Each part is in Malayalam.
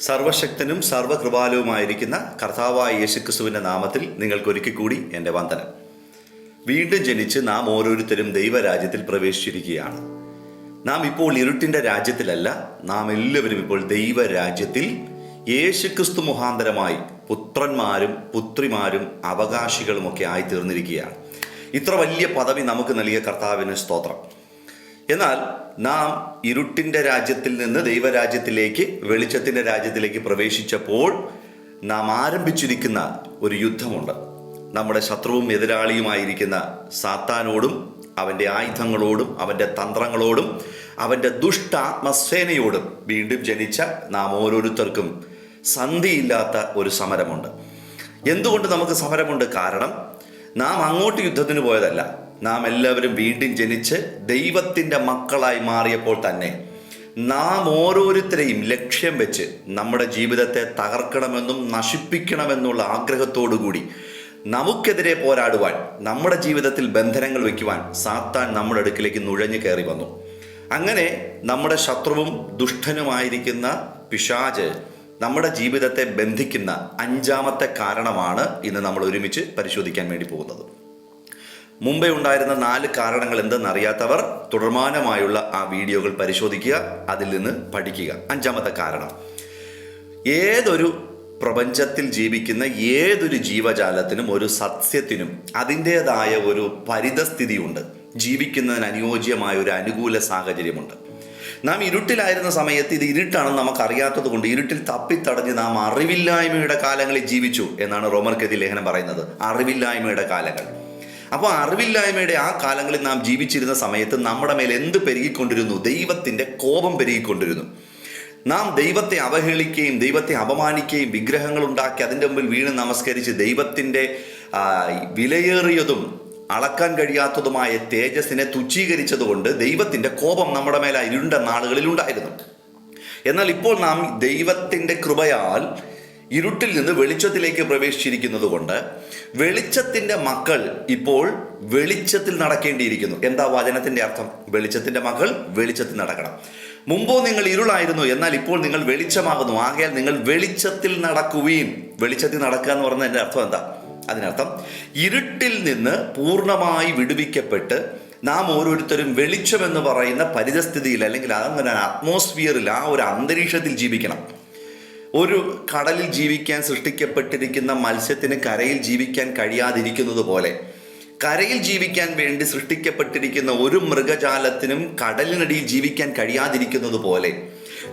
സർവശക്തനും സർവകൃപാലുവുമായിരിക്കുന്ന കർത്താവായ യേശുക്രിസ്തുവിന്റെ നാമത്തിൽ നിങ്ങൾക്കൊരുക്കി കൂടി എന്റെ വന്ദനം. വീണ്ടും ജനിച്ച് നാം ഓരോരുത്തരും ദൈവരാജ്യത്തിൽ പ്രവേശിച്ചിരിക്കുകയാണ്. നാം ഇപ്പോൾ ഇരുട്ടിന്റെ രാജ്യത്തിലല്ല നാം എല്ലാവരും ഇപ്പോൾ ദൈവരാജ്യത്തിൽ യേശുക്രിസ്തു മുഖാന്തരമായി പുത്രന്മാരും പുത്രിമാരും അവകാശികളുമൊക്കെ ആയി തീർന്നിരിക്കുകയാണ് ഇത്ര വലിയ പദവി നമുക്ക് നൽകിയ കർത്താവിന് സ്തോത്രം. എന്നാൽ നാം ഇരുട്ടിന്റെ രാജ്യത്തിൽ നിന്ന് ദൈവരാജ്യത്തിലേക്ക് വെളിച്ചത്തിന്റെ രാജ്യത്തിലേക്ക് പ്രവേശിച്ചപ്പോൾ നാം ആരംഭിച്ചിരിക്കുന്ന ഒരു യുദ്ധമുണ്ട്. നമ്മുടെ ശത്രുവും എതിരാളിയുമായിരിക്കുന്ന സാത്താനോടും അവന്റെ ആയുധങ്ങളോടും അവന്റെ തന്ത്രങ്ങളോടും അവന്റെ ദുഷ്ടാത്മസേനയോടും വീണ്ടും ജനിച്ച നാം ഓരോരുത്തർക്കും സന്ധിയില്ലാത്ത ഒരു സമരമുണ്ട്. എന്തുകൊണ്ട് നമുക്ക് സമരമുണ്ട്? കാരണം നാം അങ്ങോട്ട് യുദ്ധത്തിന് പോയതല്ല. നാം എല്ലാവരും വീണ്ടും ജനിച്ച് ദൈവത്തിന്റെ മക്കളായി മാറിയപ്പോൾ തന്നെ നാം ഓരോരുത്തരെയും ലക്ഷ്യം വെച്ച് നമ്മുടെ ജീവിതത്തെ തകർക്കണമെന്നും നശിപ്പിക്കണമെന്നുള്ള ആഗ്രഹത്തോടു കൂടി നമുക്കെതിരെ പോരാടുവാൻ നമ്മുടെ ജീവിതത്തിൽ ബന്ധനങ്ങൾ വയ്ക്കുവാൻ സാത്താൻ നമ്മുടെ അടുക്കിലേക്ക് നുഴഞ്ഞു കയറി വന്നു. അങ്ങനെ നമ്മുടെ ശത്രുവും ദുഷ്ടനുമായിരിക്കുന്ന പിശാജ് നമ്മുടെ ജീവിതത്തെ ബന്ധിക്കുന്ന അഞ്ചാമത്തെ കാരണമാണ് ഇന്ന് നമ്മൾ ഒരുമിച്ച് പരിശോധിക്കാൻ വേണ്ടി പോകുന്നത്. മുമ്പേ ഉണ്ടായിരുന്ന നാല് കാരണങ്ങൾ എന്തെന്നറിയാത്തവർ തുടർമാനമായുള്ള ആ വീഡിയോകൾ പരിശോധിക്കുക അതിൽ നിന്ന് പഠിക്കുക. അഞ്ചാമത്തെ കാരണം. ഏതൊരു പ്രപഞ്ചത്തിൽ ജീവിക്കുന്ന ഏതൊരു ജീവജാലത്തിനും ഒരു സസ്യത്തിനും അതിന്റെതായ ഒരു പരിതസ്ഥിതിയുണ്ട്. ജീവിക്കുന്നതിന് അനുയോജ്യമായ ഒരു അനുകൂല സാഹചര്യമുണ്ട്. നാം ഇരുട്ടിലായിരുന്ന സമയത്ത് ഇത് ഇരുട്ടാണെന്ന് നമുക്കറിയാത്തത് കൊണ്ട് ഇരുട്ടിൽ തപ്പിത്തടഞ്ഞ് നാം അറിവില്ലായ്മയുടെ കാലങ്ങളിൽ ജീവിച്ചു എന്നാണ് റോമർക്കെതി ലേഖനം പറയുന്നത്. അറിവില്ലായ്മയുടെ കാലങ്ങൾ. അപ്പോൾ അറിവില്ലായ്മയുടെ ആ കാലങ്ങളിൽ നാം ജീവിച്ചിരുന്ന സമയത്ത് നമ്മുടെ മേൽ എന്ത് പെരുകിക്കൊണ്ടിരുന്നു? ദൈവത്തിന്റെ കോപം പെരുകിക്കൊണ്ടിരുന്നു. നാം ദൈവത്തെ അവഹേളിക്കുകയും ദൈവത്തെ അപമാനിക്കുകയും വിഗ്രഹങ്ങൾ ഉണ്ടാക്കി അതിന്റെ മുമ്പിൽ വീണ് നമസ്കരിച്ച് ദൈവത്തിന്റെ വിലയേറിയതും അളക്കാൻ കഴിയാത്തതുമായ തേജസ്സിനെ തുച്ഛീകരിച്ചതുകൊണ്ട് ദൈവത്തിന്റെ കോപം നമ്മുടെ മേലെ ഇരുണ്ട നാളുകളിൽ ഉണ്ടായിരുന്നു. എന്നാൽ ഇപ്പോൾ നാം ദൈവത്തിന്റെ കൃപയാൽ ഇരുട്ടിൽ നിന്ന് വെളിച്ചത്തിലേക്ക് പ്രവേശിച്ചിരിക്കുന്നത് കൊണ്ട് വെളിച്ചത്തിന്റെ മക്കൾ ഇപ്പോൾ വെളിച്ചത്തിൽ നടക്കേണ്ടിയിരിക്കുന്നു. എന്താ വചനത്തിന്റെ അർത്ഥം? വെളിച്ചത്തിന്റെ മക്കൾ വെളിച്ചത്തിൽ നടക്കണം. മുമ്പോ നിങ്ങൾ ഇരുളായിരുന്നു എന്നാൽ ഇപ്പോൾ നിങ്ങൾ വെളിച്ചമാകുന്നു. ആകയാൽ നിങ്ങൾ വെളിച്ചത്തിൽ നടക്കുവീൻ. വെളിച്ചത്തിൽ നടക്കുക എന്ന് പറഞ്ഞതിന്റെ അർത്ഥം എന്താ? അതിനർത്ഥം ഇരുട്ടിൽ നിന്ന് പൂർണമായി വിടുവിക്കപ്പെട്ട് നാം ഓരോരുത്തരും വെളിച്ചമെന്ന് പറയുന്ന പരിതസ്ഥിതിയിൽ അല്ലെങ്കിൽ അങ്ങനെ അറ്റ്മോസ്ഫിയറിൽ ആ ഒരു അന്തരീക്ഷത്തിൽ ജീവിക്കണം. ഒരു കടലിൽ ജീവിക്കാൻ സൃഷ്ടിക്കപ്പെട്ടിരിക്കുന്ന മത്സ്യത്തിന് കരയിൽ ജീവിക്കാൻ കഴിയാതിരിക്കുന്നത് പോലെ കരയിൽ ജീവിക്കാൻ വേണ്ടി സൃഷ്ടിക്കപ്പെട്ടിരിക്കുന്ന ഒരു മൃഗജാലത്തിനും കടലിനടിയിൽ ജീവിക്കാൻ കഴിയാതിരിക്കുന്നത് പോലെ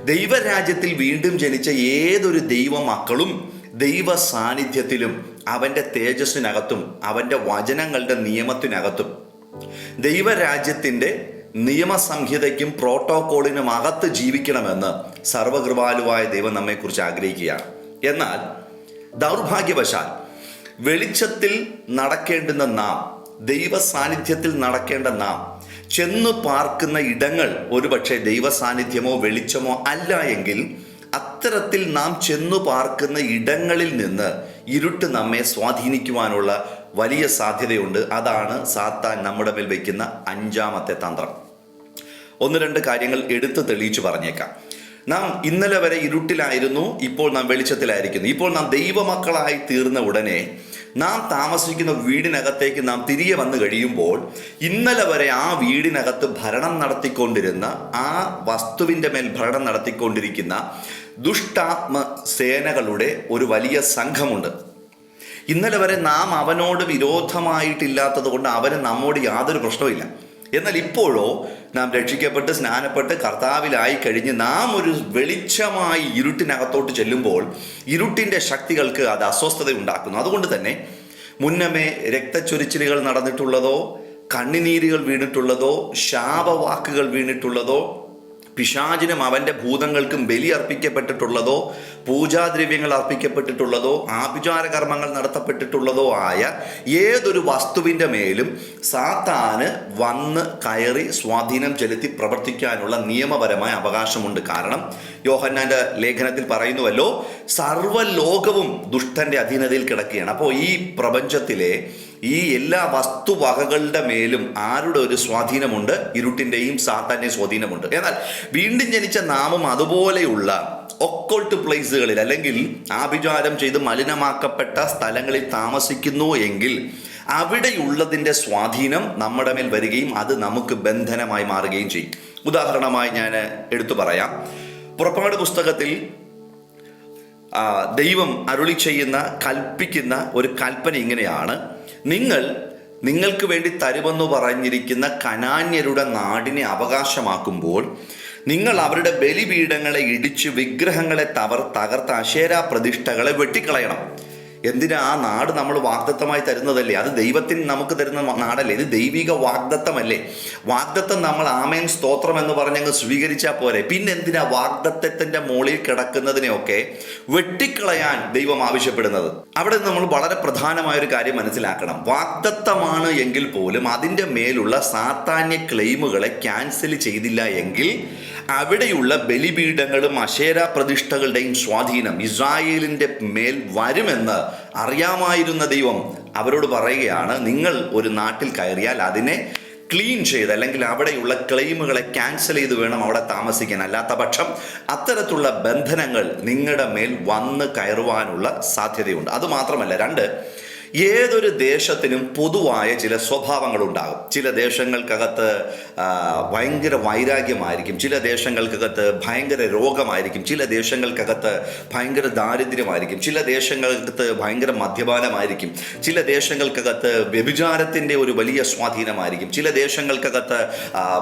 ദൈവരാജ്യത്തിൽ വീണ്ടും ജനിച്ച ഏതൊരു ദൈവ മക്കളും ദൈവ സാന്നിധ്യത്തിലും അവന്റെ തേജസ്സിനകത്തും അവന്റെ വചനങ്ങളുടെ നിയമത്തിനകത്തും ദൈവരാജ്യത്തിന്റെ നിയമസംഹിതയ്ക്കും പ്രോട്ടോകോളിനും അകത്ത് ജീവിക്കണമെന്ന് സർവകൃപാലുവായ ദൈവം നമ്മെക്കുറിച്ച് ആഗ്രഹിക്കുകയാണ്. എന്നാൽ ദൗർഭാഗ്യവശാൽ വെളിച്ചത്തിൽ നടക്കേണ്ടുന്ന നാം ദൈവ സാന്നിധ്യത്തിൽ നടക്കേണ്ട നാം ചെന്നു പാർക്കുന്ന ഇടങ്ങൾ ഒരുപക്ഷെ ദൈവ സാന്നിധ്യമോ വെളിച്ചമോ അല്ല എങ്കിൽ അത്തരത്തിൽ നാം ചെന്നു പാർക്കുന്ന ഇടങ്ങളിൽ നിന്ന് ഇരുട്ട് നമ്മെ സ്വാധീനിക്കുവാനുള്ള വലിയ സാധ്യതയുണ്ട്. അതാണ് സാത്താൻ നമ്മുടെ മേൽ വയ്ക്കുന്ന അഞ്ചാമത്തെ തന്ത്രം. ഒന്ന് രണ്ട് കാര്യങ്ങൾ എടുത്തു തെളിയിച്ചു പറഞ്ഞേക്കാം. നാം ഇന്നലെ വരെ ഇരുട്ടിലായിരുന്നു ഇപ്പോൾ നാം വെളിച്ചത്തിലായിരിക്കുന്നു. ഇപ്പോൾ നാം ദൈവമക്കളായി തീർന്ന ഉടനെ നാം താമസിക്കുന്ന വീടിനകത്തേക്ക് നാം തിരികെ വന്നു കഴിയുമ്പോൾ ഇന്നലെ വരെ ആ വീടിനകത്ത് ഭരണം നടത്തിക്കൊണ്ടിരുന്ന ആ വസ്തുവിന്റെ മേൽ ഭരണം നടത്തിക്കൊണ്ടിരിക്കുന്ന ദുഷ്ടാത്മ സേനകളുടെ ഒരു വലിയ സംഘമുണ്ട്. ഇന്നലെ വരെ നാം അവനോട് വിരോധമായിട്ടില്ലാത്തത് കൊണ്ട് അവന് നമ്മോട് യാതൊരു പ്രശ്നവുമില്ല. എന്നാൽ ഇപ്പോഴോ നാം രക്ഷിക്കപ്പെട്ട് സ്നാനപ്പെട്ട് കർത്താവിലായി കഴിഞ്ഞ് നാം ഒരു വെളിച്ചമായി ഇരുട്ടിനകത്തോട്ട് ചെല്ലുമ്പോൾ ഇരുട്ടിന്റെ ശക്തികൾക്ക് അത് അസ്വസ്ഥത ഉണ്ടാക്കുന്നു അതുകൊണ്ട് തന്നെ മുന്നമേ രക്തച്ചൊരിച്ചിലുകൾ നടന്നിട്ടുള്ളതോ കണ്ണിനീരുകൾ വീണിട്ടുള്ളതോ ശാപവാക്കുകൾ വീണിട്ടുള്ളതോ പിശാചിനും അവന്റെ ഭൂതങ്ങൾക്കും ബലി അർപ്പിക്കപ്പെട്ടിട്ടുള്ളതോ പൂജാദ്രവ്യങ്ങൾ അർപ്പിക്കപ്പെട്ടിട്ടുള്ളതോ ആഭിചാര കർമ്മങ്ങൾ നടത്തപ്പെട്ടിട്ടുള്ളതോ ആയ ഏതൊരു വസ്തുവിന്റെ മേലും സാത്താന് വന്ന് കയറി സ്വാധീനം ചെലുത്തി പ്രവർത്തിക്കാനുള്ള നിയമപരമായ അവകാശമുണ്ട്. കാരണം യോഹന്നാന്റെ ലേഖനത്തിൽ പറയുന്നുവല്ലോ സർവലോകവും ദുഷ്ടന്റെ അധീനതയിൽ കിടക്കുകയാണ്. അപ്പോൾ ഈ പ്രപഞ്ചത്തിലെ ഈ എല്ലാ വസ്തുവകകളുടെ മേലും ആരുടെ ഒരു സ്വാധീനമുണ്ട്? ഇരുട്ടിന്റെയും സാത്താന്റെയും സ്വാധീനമുണ്ട്. എന്നാൽ വീണ്ടും ജനിച്ച നാമം അതുപോലെയുള്ള ഒക്കോൾട്ട് പ്ലേസുകളിൽ അല്ലെങ്കിൽ ആഭിചാരം ചെയ്ത് മലിനമാക്കപ്പെട്ട സ്ഥലങ്ങളിൽ താമസിക്കുന്നു എങ്കിൽ അവിടെയുള്ളതിന്റെ സ്വാധീനം നമ്മുടെ മേൽ വരികയും അത് നമുക്ക് ബന്ധനമായി മാറുകയും ചെയ്യും. ഉദാഹരണമായി ഞാൻ എടുത്തു പറയാം. പുറപ്പാട് പുസ്തകത്തിൽ ദൈവം അരുളി ചെയ്യുന്ന കൽപ്പിക്കുന്ന ഒരു കൽപ്പന ഇങ്ങനെയാണ്. നിങ്ങൾ നിങ്ങൾക്ക് വേണ്ടി തരുമെന്ന് പറഞ്ഞിരിക്കുന്ന കനാന്യരുടെ നാടിനെ അവകാശമാക്കുമ്പോൾ നിങ്ങൾ അവരുടെ ബലിപീഠങ്ങളെ ഇടിച്ച് വിഗ്രഹങ്ങളെ തവർ തകർത്ത് അശേരാ പ്രതിഷ്ഠകളെ വെട്ടിക്കളയണം. എന്തിനാ ആ നാട് നമ്മൾ വാഗ്ദത്തമായി തരുന്നതല്ലേ? അത് ദൈവത്തിന് നമുക്ക് തരുന്ന നാടല്ലേ? ഇത് ദൈവിക വാഗ്ദത്തമല്ലേ? വാഗ്ദത്തം നമ്മൾ ആമേൻ സ്തോത്രം എന്ന് പറഞ്ഞങ്ങ് സ്വീകരിച്ചാൽ പോരെ. പിന്നെ എന്തിനാ വാഗ്ദത്തത്തിന്റെ മുകളിൽ കിടക്കുന്നതിനെയൊക്കെ വെട്ടിക്കളയാൻ ദൈവം ആവശ്യപ്പെടുന്നത്? അവിടെ നമ്മൾ വളരെ പ്രധാനമായ ഒരു കാര്യം മനസ്സിലാക്കണം. വാഗ്ദത്തമാണ് എങ്കിൽ പോലും അതിന്റെ മേലുള്ള സാത്താന്യ ക്ലെയിമുകളെ ക്യാൻസൽ ചെയ്തില്ല എങ്കിൽ അവിടെയുള്ള ബലിപീഠങ്ങളും അശേര പ്രതിഷ്ഠകളുടെയും സ്വാധീനം ഇസ്രായേലിന്റെ മേൽ വരുമെന്ന് അറിയാമായിരുന്ന ദൈവം അവരോട് പറയുകയാണ് നിങ്ങൾ ഒരു നാട്ടിൽ കയറിയാൽ അതിനെ ക്ലീൻ ചെയ്ത് അല്ലെങ്കിൽ അവിടെയുള്ള ക്ലെയിമുകളെ ക്യാൻസൽ ചെയ്ത് വേണം അവിടെ താമസിക്കാൻ. അല്ലാത്ത പക്ഷം അത്തരത്തിലുള്ള ബന്ധനങ്ങൾ നിങ്ങളുടെ മേൽ വന്ന് കയറുവാനുള്ള സാധ്യതയുണ്ട്. അതുമാത്രമല്ല രണ്ട് ഏതൊരു ദേശത്തിനും പൊതുവായ ചില സ്വഭാവങ്ങളുണ്ടാകും. ചില ദേശങ്ങൾക്കകത്ത് ഭയങ്കര വൈരാഗ്യമായിരിക്കും. ചില ദേശങ്ങൾക്കകത്ത് ഭയങ്കര രോഗമായിരിക്കും. ചില ദേശങ്ങൾക്കകത്ത് ഭയങ്കര ദാരിദ്ര്യമായിരിക്കും. ചില ദേശങ്ങൾക്കകത്ത് ഭയങ്കര മദ്യപാനമായിരിക്കും. ചില ദേശങ്ങൾക്കകത്ത് വ്യഭിചാരത്തിന്റെ ഒരു വലിയ സ്വാധീനമായിരിക്കും. ചില ദേശങ്ങൾക്കകത്ത്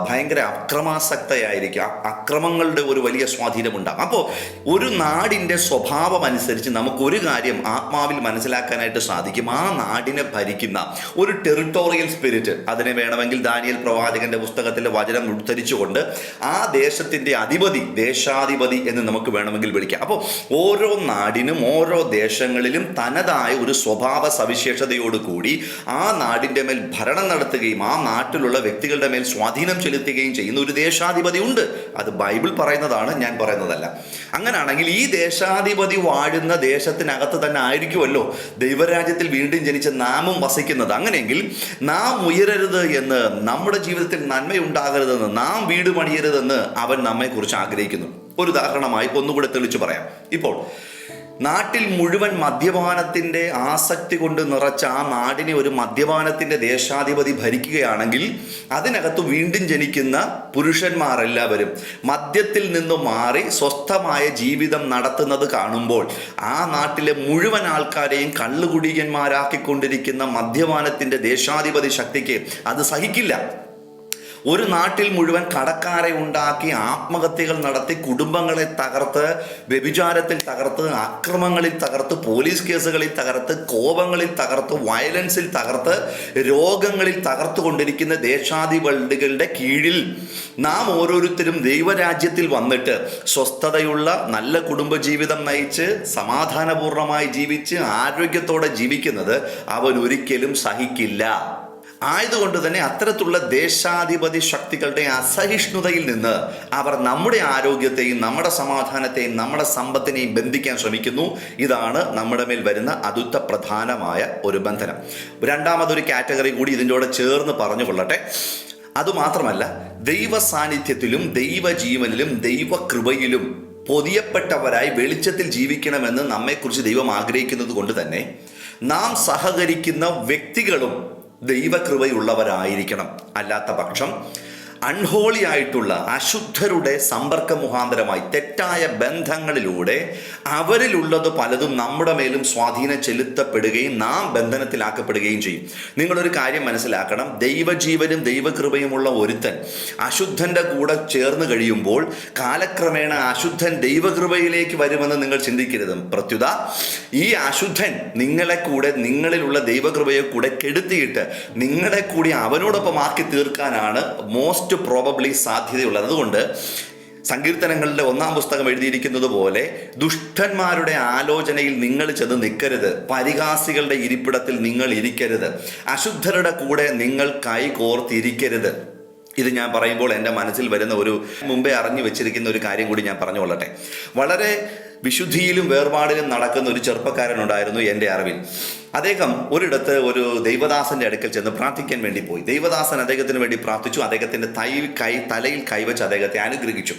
ഭയങ്കര അക്രമാസക്തയായിരിക്കും. അക്രമങ്ങളുടെ ഒരു വലിയ സ്വാധീനം ഉണ്ടാകും അപ്പോൾ ഒരു നാടിന്റെ സ്വഭാവം അനുസരിച്ച് നമുക്ക് ഒരു കാര്യം ആത്മാവിൽ മനസ്സിലാക്കാനായിട്ട് സാധിക്കും. ആ നാടിനെ ഭരിക്കുന്ന ഒരു ടെറിട്ടോറിയൽ സ്പിരിറ്റ് അതിനെ വേണമെങ്കിൽ ദാനിയൽ പ്രവാചകന്റെ പുസ്തകത്തിലെ വചനം ഉദ്ധരിച്ചുകൊണ്ട് ആ ദേശത്തിന്റെ അധിപതി ദേശാധിപതി എന്ന് നമുക്ക് വേണമെങ്കിൽ വിളിക്കാം. അപ്പോൾ ഓരോ നാടിനും ഓരോ ദേശങ്ങളിലും തനതായ ഒരു സ്വഭാവ സവിശേഷതയോട് കൂടി ആ നാടിന്റെ മേൽ ഭരണം നടത്തുകയും ആ നാട്ടിലുള്ള വ്യക്തികളുടെ മേൽ സ്വാധീനം ചെലുത്തുകയും ചെയ്യുന്ന ഒരു ദേശാധിപതി ഉണ്ട്. അത് ബൈബിൾ പറയുന്നതാണ് ഞാൻ പറയുന്നതല്ല. അങ്ങനെയാണെങ്കിൽ ഈ ദേശാധിപതി വാഴുന്ന ദേശത്തിനകത്ത് തന്നെ ആയിരിക്കുമല്ലോ ദൈവരാജ്യത്തിൽ വീണ്ടും ജനിച്ച നാമും വസിക്കുന്നത്. അങ്ങനെയെങ്കിൽ നാം ഉയരരുത് എന്ന് നമ്മുടെ ജീവിതത്തിൽ നന്മയുണ്ടാകരുതെന്ന് നാം വീട് പണിയരുതെന്ന് അവൻ നമ്മെക്കുറിച്ച് ആഗ്രഹിക്കുന്നു. ഒരു ഉദാഹരണമായി ഒന്നുകൂടെ തെളിച്ചു പറയാം. ഇപ്പോൾ നാട്ടിൽ മുഴുവൻ മദ്യപാനത്തിന്റെ ആസക്തി കൊണ്ട് നിറച്ച ആ നാടിനെ ഒരു മദ്യപാനത്തിന്റെ ദേശാധിപതി ഭരിക്കുകയാണെങ്കിൽ അതിനകത്ത് വീണ്ടും ജനിക്കുന്ന പുരുഷന്മാരെല്ലാവരും മദ്യത്തിൽ നിന്ന് മാറി സ്വസ്ഥമായ ജീവിതം നടത്തുന്നത് കാണുമ്പോൾ ആ നാട്ടിലെ മുഴുവൻ ആൾക്കാരെയും കള്ളുകുടിയന്മാരാക്കിക്കൊണ്ടിരിക്കുന്ന മദ്യപാനത്തിന്റെ ദേശാധിപതി ശക്തിക്ക് അത് സഹിക്കില്ല. ഒരു നാട്ടിൽ മുഴുവൻ കടക്കാരെ ഉണ്ടാക്കി ആത്മഹത്യകൾ നടത്തി കുടുംബങ്ങളെ തകർത്ത് വ്യഭിചാരത്തിൽ തകർത്ത് അക്രമങ്ങളിൽ തകർത്ത് പോലീസ് കേസുകളിൽ തകർത്ത് കോപങ്ങളിൽ തകർത്ത് വയലൻസിൽ തകർത്ത് രോഗങ്ങളിൽ തകർത്തുകൊണ്ടിരിക്കുന്ന ദേശാധിപതികളുടെ കീഴിൽ നാം ഓരോരുത്തരും ദൈവരാജ്യത്തിൽ വന്നിട്ട് സ്വസ്ഥതയുള്ള നല്ല കുടുംബജീവിതം നയിച്ച് സമാധാനപൂർണമായി ജീവിച്ച് ആരോഗ്യത്തോടെ ജീവിക്കുന്നത് അവൻ ഒരിക്കലും സഹിക്കില്ല. ആയതുകൊണ്ട് തന്നെ അത്തരത്തിലുള്ള ദേശാധിപതി ശക്തികളുടെ അസഹിഷ്ണുതയിൽ നിന്ന് അവർ നമ്മുടെ ആരോഗ്യത്തെയും നമ്മുടെ സമാധാനത്തെയും നമ്മുടെ സമ്പത്തിനെയും ബന്ധിക്കാൻ ശ്രമിക്കുന്നു. ഇതാണ് നമ്മുടെ മേൽ വരുന്ന അതുത്ത പ്രധാനമായ ഒരു ബന്ധനം. രണ്ടാമതൊരു കാറ്റഗറി കൂടി ഇതിന്റെ ചേർന്ന് പറഞ്ഞു കൊള്ളട്ടെ. അതുമാത്രമല്ല ദൈവ സാന്നിധ്യത്തിലും ദൈവജീവനിലും ദൈവകൃപയിലും പൊതിയപ്പെട്ടവരായി വെളിച്ചത്തിൽ ജീവിക്കണമെന്ന് നമ്മെക്കുറിച്ച് ദൈവം ആഗ്രഹിക്കുന്നത് കൊണ്ട് തന്നെ നാം സഹകരിക്കുന്ന വ്യക്തികളും ദൈവകൃപയുള്ളവരായിരിക്കണം. അല്ലാത്ത പക്ഷം അൺഹോളി ആയിട്ടുള്ള അശുദ്ധരുടെ സമ്പർക്ക മുഖാന്തരമായി തെറ്റായ ബന്ധങ്ങളിലൂടെ അവരിലുള്ളത് പലതും നമ്മുടെ മേലും സ്വാധീനം ചെലുത്തപ്പെടുകയും നാം ബന്ധനത്തിലാക്കപ്പെടുകയും ചെയ്യും. നിങ്ങളൊരു കാര്യം മനസ്സിലാക്കണം. ദൈവജീവനും ദൈവകൃപയുമുള്ള ഒരുത്തൻ അശുദ്ധന്റെ കൂടെ ചേർന്ന് കഴിയുമ്പോൾ കാലക്രമേണ അശുദ്ധൻ ദൈവകൃപയിലേക്ക് വരുമെന്ന് നിങ്ങൾ ചിന്തിക്കരുത്. പ്രത്യുത ഈ അശുദ്ധൻ നിങ്ങളെ കൂടെ നിങ്ങളിലുള്ള ദൈവകൃപയെ കൂടെ കെടുത്തിയിട്ട് നിങ്ങളെ കൂടി അവനോടൊപ്പം ആക്കി തീർക്കാനാണ് മോസ്റ്റ് പ്രോബബ്ലി സാധ്യതയുള്ളത്. അതുകൊണ്ട് സങ്കീർത്തനങ്ങളുടെ ഒന്നാം പുസ്തകം എഴുതിയിരിക്കുന്നത് പോലെ ദുഷ്ടന്മാരുടെ ആലോചനയിൽ നിങ്ങൾ ചെന്ന് നിൽക്കരുത്. പരിഹാസികളുടെ ഇരിപ്പിടത്തിൽ നിങ്ങൾ ഇരിക്കരുത്. അശുദ്ധരുടെ കൂടെ നിങ്ങൾ കൈ കോർത്തിരിക്കരുത്. ഇത് ഞാൻ പറയുമ്പോൾ എന്റെ മനസ്സിൽ വരുന്ന ഒരു മുമ്പേ അറിഞ്ഞു വെച്ചിരിക്കുന്ന ഒരു കാര്യം കൂടി ഞാൻ പറഞ്ഞു കൊള്ളട്ടെ വളരെ വിശുദ്ധിയിലും വേർപാടിലും നടക്കുന്ന ഒരു ചെറുപ്പക്കാരനുണ്ടായിരുന്നു എന്റെ അറിവിൽ. അദ്ദേഹം ഒരിടത്ത് ഒരു ദൈവദാസന്റെ അടുക്കൽ ചെന്ന് പ്രാർത്ഥിക്കാൻ വേണ്ടി പോയി. ദൈവദാസൻ അദ്ദേഹത്തിന് വേണ്ടി പ്രാർത്ഥിച്ചു. അദ്ദേഹത്തിന്റെ തൈ കൈ തലയിൽ കൈവച്ച് അദ്ദേഹത്തെ അനുഗ്രഹിച്ചു.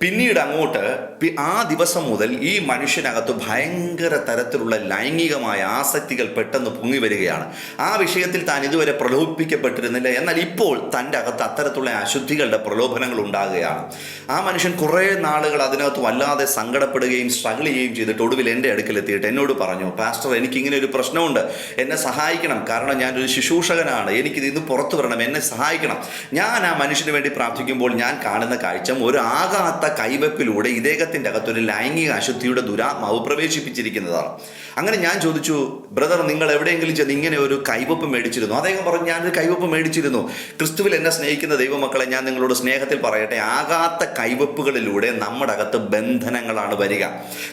പിന്നീട് അങ്ങോട്ട് ആ ദിവസം മുതൽ ഈ മനുഷ്യനകത്ത് ഭയങ്കര തരത്തിലുള്ള ലൈംഗികമായ ആസക്തികൾ പെട്ടെന്ന് പൊങ്ങി വരികയാണ്. ആ വിഷയത്തിൽ താൻ ഇതുവരെ പ്രലോഭിപ്പിക്കപ്പെട്ടിരുന്നില്ല. എന്നാൽ ഇപ്പോൾ തന്റെ അകത്ത് അത്തരത്തിലുള്ള അശുദ്ധികളുടെ പ്രലോഭനങ്ങൾ ഉണ്ടാകുകയാണ്. ആ മനുഷ്യൻ കുറേ നാളുകൾ അതിനകത്ത് വല്ലാതെ സങ്കടപ്പെടുകയും സ്ട്രഗിൾ ചെയ്യുകയും ചെയ്തിട്ട് ഒടുവിൽ എന്റെ അടുക്കലെത്തിയിട്ട് എന്നോട് പറഞ്ഞു പാസ്റ്റർ എനിക്ക് ഇങ്ങനെ ഒരു പ്രശ്നമുണ്ട്. എന്നെ സഹായിക്കണം. കാരണം ഞാനൊരു ശുശ്രൂഷകനാണ്. എനിക്കിത് ഇന്ന് പുറത്തു വരണം. എന്നെ സഹായിക്കണം. ഞാൻ ആ മനുഷ്യന് വേണ്ടി പ്രാർത്ഥിക്കുമ്പോൾ ഞാൻ കാണുന്ന കാഴ്ച ഒരു ആകാത്ത കൈവെപ്പിലൂടെ ഇദ്ദേഹത്തിന്റെ അകത്തൊരു ലൈംഗിക അശുദ്ധിയുടെ ദുരാത്മാവ് പ്രവേശിപ്പിച്ചിരിക്കുന്നതാണ്. അങ്ങനെ ഞാൻ ചോദിച്ചു ബ്രദർ നിങ്ങൾ എവിടെയെങ്കിലും ചെന്ന് ഇങ്ങനെ ഒരു കൈവപ്പ് മേടിച്ചിരുന്നു? അദ്ദേഹം പറഞ്ഞു ഞാനൊരു കൈവപ്പ് മേടിച്ചിരുന്നു. ക്രിസ്തുവിൽ എന്നെ സ്നേഹിക്കുന്ന ദൈവമക്കളെ ഞാൻ നിങ്ങളോട് സ്നേഹത്തിൽ പറയട്ടെ. ആകാത്ത കൈവപ്പുകളിലൂടെ നമ്മുടെ അകത്ത് ബന്ധനങ്ങളാണ് വരിക.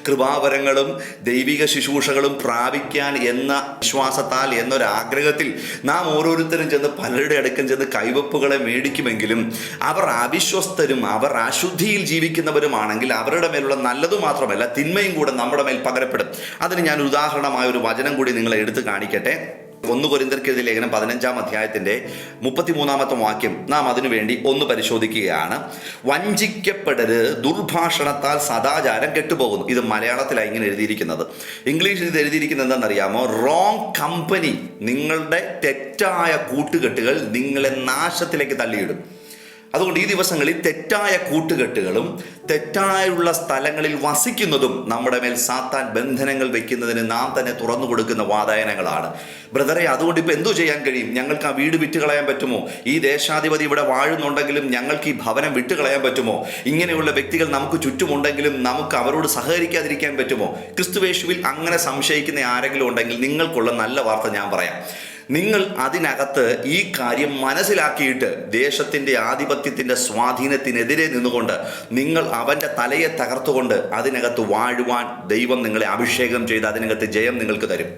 കൃപാവരങ്ങളും ദൈവിക ശുശ്രൂഷകളും പ്രാപിക്കാൻ എന്ന വിശ്വാസത്താൽ എന്നൊരാഗ്രഹത്തിൽ നാം ഓരോരുത്തരും ചെന്ന് പലരുടെ അടുക്കൽ ചെന്ന് കൈവപ്പുകളെ മേടിക്കുമെങ്കിലും അവർ അവിശ്വസ്തരും അവർ അശുദ്ധിയിൽ ജീവിക്കുന്നവരുമാണെങ്കിൽ അവരുടെ മേലുള്ള നല്ലതു മാത്രമല്ല തിന്മയും കൂടെ നമ്മുടെ മേൽ പകരപ്പെടും. അതിന് ഞാൻ ഉദാഹരണമായ ഒരു വചനം കൂടി നിങ്ങളെ എടുത്ത് കാണിക്കട്ടെ. ഒന്ന് കൊരിന്തർക്കെതിരെ ലേഖനം പതിനഞ്ചാം അധ്യായത്തിന്റെ മുപ്പത്തിമൂന്നാമത്തെ വാക്യം നാം അതിനുവേണ്ടി ഒന്ന് പരിശോധിക്കുകയാണ്. വഞ്ചിക്കപ്പെടരുത് ദുർഭാഷണത്താൽ സദാചാരം കെട്ടുപോകുന്നു. ഇത് മലയാളത്തിലാണ് ഇങ്ങനെ എഴുതിയിരിക്കുന്നത്. ഇംഗ്ലീഷിൽ ഇത് എഴുതിയിരിക്കുന്നത് എന്താണെന്നറിയാമോ? റോങ് കമ്പനി നിങ്ങളുടെ തെറ്റായ കൂട്ടുകെട്ടുകൾ നിങ്ങളെ നാശത്തിലേക്ക് തള്ളിയിടും. അതുകൊണ്ട് ഈ ദിവസങ്ങളിൽ തെറ്റായ കൂട്ടുകെട്ടുകളും തെറ്റായുള്ള സ്ഥലങ്ങളിൽ വസിക്കുന്നതും നമ്മുടെ മേൽ സാത്താൻ ബന്ധനങ്ങൾ വെക്കുന്നതിന് നാം തന്നെ തുറന്നു കൊടുക്കുന്ന വാതായനങ്ങളാണ്. ബ്രദറെ അതുകൊണ്ട് ഇപ്പം എന്തു ചെയ്യാൻ കഴിയും? ഞങ്ങൾക്ക് ആ വീട് വിറ്റുകളയാൻ പറ്റുമോ? ഈ ദേശാധിപതി ഇവിടെ വാഴുന്നുണ്ടെങ്കിലും ഞങ്ങൾക്ക് ഈ ഭവനം വിട്ടുകളയാൻ പറ്റുമോ? ഇങ്ങനെയുള്ള വ്യക്തികൾ നമുക്ക് ചുറ്റുമുണ്ടെങ്കിലും നമുക്ക് അവരോട് സഹകരിക്കാതിരിക്കാൻ പറ്റുമോ? ക്രിസ്തുവേശുവിൽ അങ്ങനെ സംശയിക്കുന്ന ആരെങ്കിലും ഉണ്ടെങ്കിൽ നിങ്ങൾക്കുള്ള നല്ല വാർത്ത ഞാൻ പറയാം. നിങ്ങൾ അതിനകത്ത് ഈ കാര്യം മനസ്സിലാക്കിയിട്ട് ദേശത്തിന്റെ ആധിപത്യത്തിന്റെ സ്വാധീനത്തിനെതിരെ നിന്നുകൊണ്ട് നിങ്ങൾ അവന്റെ തലയെ തകർത്തുകൊണ്ട് അതിനകത്ത് വാഴുവാൻ ദൈവം നിങ്ങളെ അഭിഷേകം ചെയ്ത് അതിനകത്ത് ജയം നിങ്ങൾക്ക് തരും.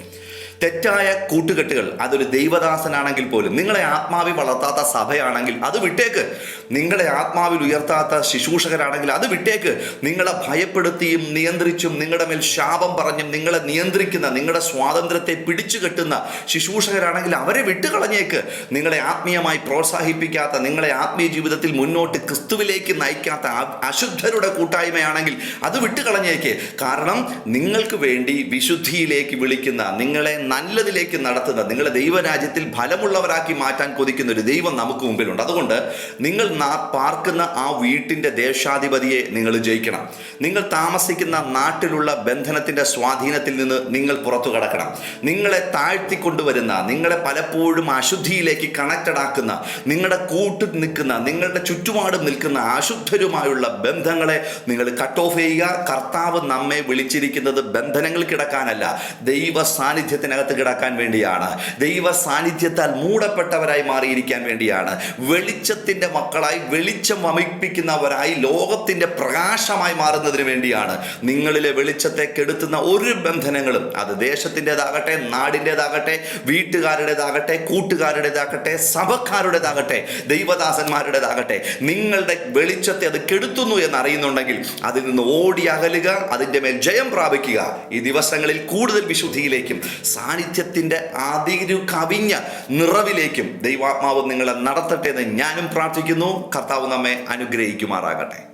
തെറ്റായ കൂട്ടുകെട്ടുകൾ അതൊരു ദൈവദാസനാണെങ്കിൽ പോലും നിങ്ങളെ ആത്മാവി വളർത്താത്ത സഭയാണെങ്കിൽ അത് വിട്ടേക്ക്. നിങ്ങളെ ആത്മാവിൽ ഉയർത്താത്ത ശിശൂഷകരാണെങ്കിൽ അത് വിട്ടേക്ക്. നിങ്ങളെ ഭയപ്പെടുത്തിയും നിയന്ത്രിച്ചും നിങ്ങളുടെ മേൽ ശാപം പറഞ്ഞും നിങ്ങളെ നിയന്ത്രിക്കുന്ന നിങ്ങളുടെ സ്വാതന്ത്ര്യത്തെ പിടിച്ചു കെട്ടുന്ന ശുശ്രൂഷകരാണെങ്കിൽ അവരെ വിട്ടുകളഞ്ഞേക്ക്. നിങ്ങളെ ആത്മീയമായി പ്രോത്സാഹിപ്പിക്കാത്ത നിങ്ങളെ ആത്മീയ ജീവിതത്തിൽ മുന്നോട്ട് ക്രിസ്തുവിലേക്ക് നയിക്കാത്ത അശുദ്ധരുടെ കൂട്ടായ്മയാണെങ്കിൽ അത് വിട്ടുകളഞ്ഞേക്ക്. കാരണം നിങ്ങൾക്ക് വേണ്ടി വിശുദ്ധിയിലേക്ക് വിളിക്കുന്ന നിങ്ങളെ നല്ലതിലേക്ക് നടത്തുന്ന നിങ്ങളെ ദൈവരാജ്യത്തിൽ ഫലമുള്ളവരാക്കി മാറ്റാൻ കൊതിക്കുന്ന ഒരു ദൈവം നമുക്ക് മുമ്പിലുണ്ട്. അതുകൊണ്ട് നിങ്ങൾ പാർക്കുന്ന ആ വീട്ടിന്റെ ദേശാധിപതിയെ നിങ്ങൾ ജയിക്കണം. നിങ്ങൾ താമസിക്കുന്ന നാട്ടിലുള്ള ബന്ധനത്തിന്റെ സ്വാധീനത്തിൽ നിന്ന് നിങ്ങൾ പുറത്തു കടക്കണം. നിങ്ങളെ താഴ്ത്തിക്കൊണ്ടുവരുന്ന നിങ്ങളെ പലപ്പോഴും അശുദ്ധിയിലേക്ക് കണക്റ്റഡ് ആക്കുന്ന നിങ്ങളുടെ കൂട്ടിൽ നിൽക്കുന്ന നിങ്ങളുടെ ചുറ്റുപാടും നിൽക്കുന്ന അശുദ്ധരുമായുള്ള ബന്ധങ്ങളെ നിങ്ങൾ കട്ട് ഓഫ് ചെയ്യുക. കർത്താവ് നമ്മെ വിളിച്ചിരിക്കുന്നത് ബന്ധനങ്ങൾ കിടക്കാനല്ല ദൈവ സാന്നിധ്യത്തിനകത്ത് കിടക്കാൻ വേണ്ടിയാണ്. ദൈവ സാന്നിധ്യത്താൽ മൂടപ്പെട്ടവരായി മാറിയിരിക്കാൻ വേണ്ടിയാണ്. വെളിച്ചത്തിന്റെ മക്കളായി വെളിച്ചം വമിപ്പിക്കുന്നവരായി ലോകത്തിന്റെ പ്രകാശമായി മാറുന്നതിന് വേണ്ടിയാണ്. നിങ്ങളിലെ വെളിച്ചത്തെ കെടുത്തുന്ന ഒരു ബന്ധനങ്ങളും അത് ദേശത്തിന്റെതാകട്ടെ നാടിന്റെതാകട്ടെ വീട്ടുകാരുടേതാകട്ടെ കൂട്ടുകാരുടേതാകട്ടെ സഭക്കാരുടേതാകട്ടെ ദൈവദാസന്മാരുടേതാകട്ടെ നിങ്ങളുടെ വെളിച്ചത്തെ അത് കെടുത്തുന്നു എന്നറിയുന്നുണ്ടെങ്കിൽ അതിൽ നിന്ന് ഓടി അകലുക അതിന്റെ മേൽ ജയം പ്രാപിക്കുക. ഈ ദിവസങ്ങളിൽ കൂടുതൽ വിശുദ്ധിയിലേക്കും സാന്നിധ്യത്തിന്റെ ആതിരു കവിഞ്ഞ നിറവിലേക്കും ദൈവാത്മാവ് നിങ്ങളെ നടത്തട്ടെ എന്ന് ഞാനും പ്രാർത്ഥിക്കുന്നു. കർത്താവ് നമ്മെ അനുഗ്രഹിക്കുമാറാകട്ടെ.